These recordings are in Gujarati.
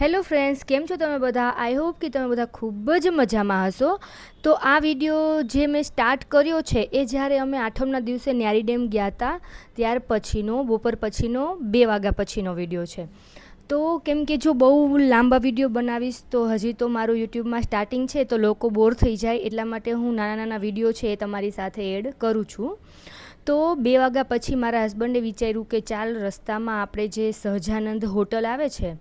હેલો ફ્રેન્ડ્સ, કેમ છો તમે બધા? આઈ હોપ કે તમે બધા ખૂબ જ મજામાં હશો. તો આ વીડિયો જે મેં સ્ટાર્ટ કર્યો છે, એ જ્યારે અમે આઠમના દિવસે ન્યારી ડેમ ગયા હતા ત્યાર પછીનો, બપોર પછીનો, બે વાગ્યા પછીનો વીડિયો છે. તો કેમ કે જો બહુ લાંબા વીડિયો બનાવીશ, તો હજી તો મારું યુટ્યુબમાં સ્ટાર્ટિંગ છે, તો લોકો બોર થઈ જાય, એટલા માટે હું નાના નાના વીડિયો છે એ તમારી સાથે એડ કરું છું. તો બે વાગ્યા પછી મારા હસબન્ડે વિચાર્યું કે ચાલ રસ્તામાં આપણે જે સહજાનંદ હોટલ આવે છે,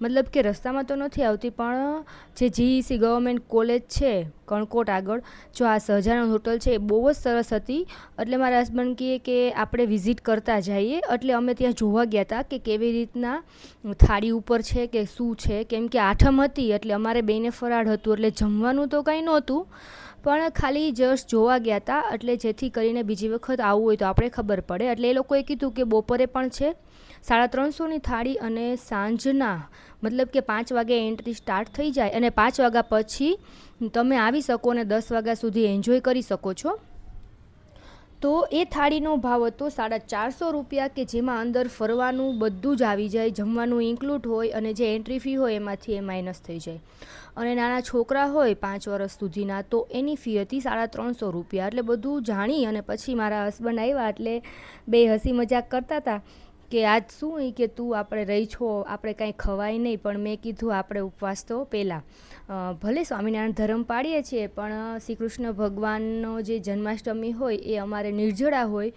મતલબ કે રસ્તામાં તો નથી આવતી, પણ જે જીઈસી ગવર્મેન્ટ કોલેજ છે, કણકોટ આગળ, જો આ સહજાનંદ હોટલ છે એ બહુ જ સરસ હતી. એટલે મારા હસબન્ડ કહે કે આપણે વિઝિટ કરતા જઈએ. એટલે અમે ત્યાં જોવા ગયા હતા કે કેવી રીતના થાળી ઉપર છે કે શું છે, કેમ કે આઠમ હતી, એટલે અમારે બેને ફરાળ હતું, એટલે જમવાનું તો કંઈ નહોતું. પણ ખાલી જસ્ટ જોવા ગયા હતા એટલે જેથી કરીને બીજી વખત આવવું હોય તો આપણે ખબર પડે. એટલે એ લોકોએ કીધું કે બપોરે પણ છે. સાડા ત્રણસોની થાળી અને સાંજના, મતલબ કે પાંચ વાગે એન્ટ્રી સ્ટાર્ટ થઈ જાય અને પાંચ વાગ્યા પછી તમે આવી શકો અને દસ વાગ્યા સુધી એન્જોય કરી શકો છો. તો એ થાળીનો ભાવ હતો સાડા ચારસો રૂપિયા કે જેમાં અંદર ફરવાનું બધું જ આવી જાય, જમવાનું ઇન્ક્લુડ હોય અને જે એન્ટ્રી ફી હોય એમાંથી એ માઇનસ થઈ જાય. અને નાના છોકરા હોય પાંચ વર્ષ સુધીના તો એની ફી હતી સાડા ત્રણસો રૂપિયા. એટલે બધું જાણી અને પછી મારા હસબન્ડ આવ્યા એટલે બે હસી મજાક કરતા હતા. કે આજ શું એ કે તું આપણે રહી છો, આપણે કાંઈ ખવાય નહીં, પણ મેં કીધું આપણે ઉપવાસ તો પહેલાં. ભલે સ્વામિનારાયણ ધર્મ પાડીએ છીએ, પણ શ્રી કૃષ્ણ ભગવાનનો જે જન્માષ્ટમી હોય એ અમારે નિર્જળા હોય,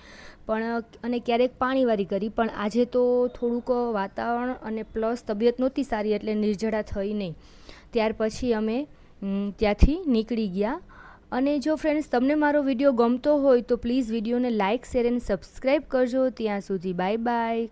પણ અને ક્યારેક પાણીવાળી કરી, પણ આજે તો થોડુંક વાતાવરણ અને પ્લસ તબિયત નહોતી સારી એટલે નિર્જળા થઈ નહીં. ત્યાર પછી અમે ત્યાંથી નીકળી ગયા. અને જો ફ્રેન્ડ્સ તમને મારો વીડિયો ગમતો હોય તો પ્લીઝ વિડીયોને લાઇક શેર અને સબસ્ક્રાઈબ કરજો. ત્યાં સુધી બાય બાય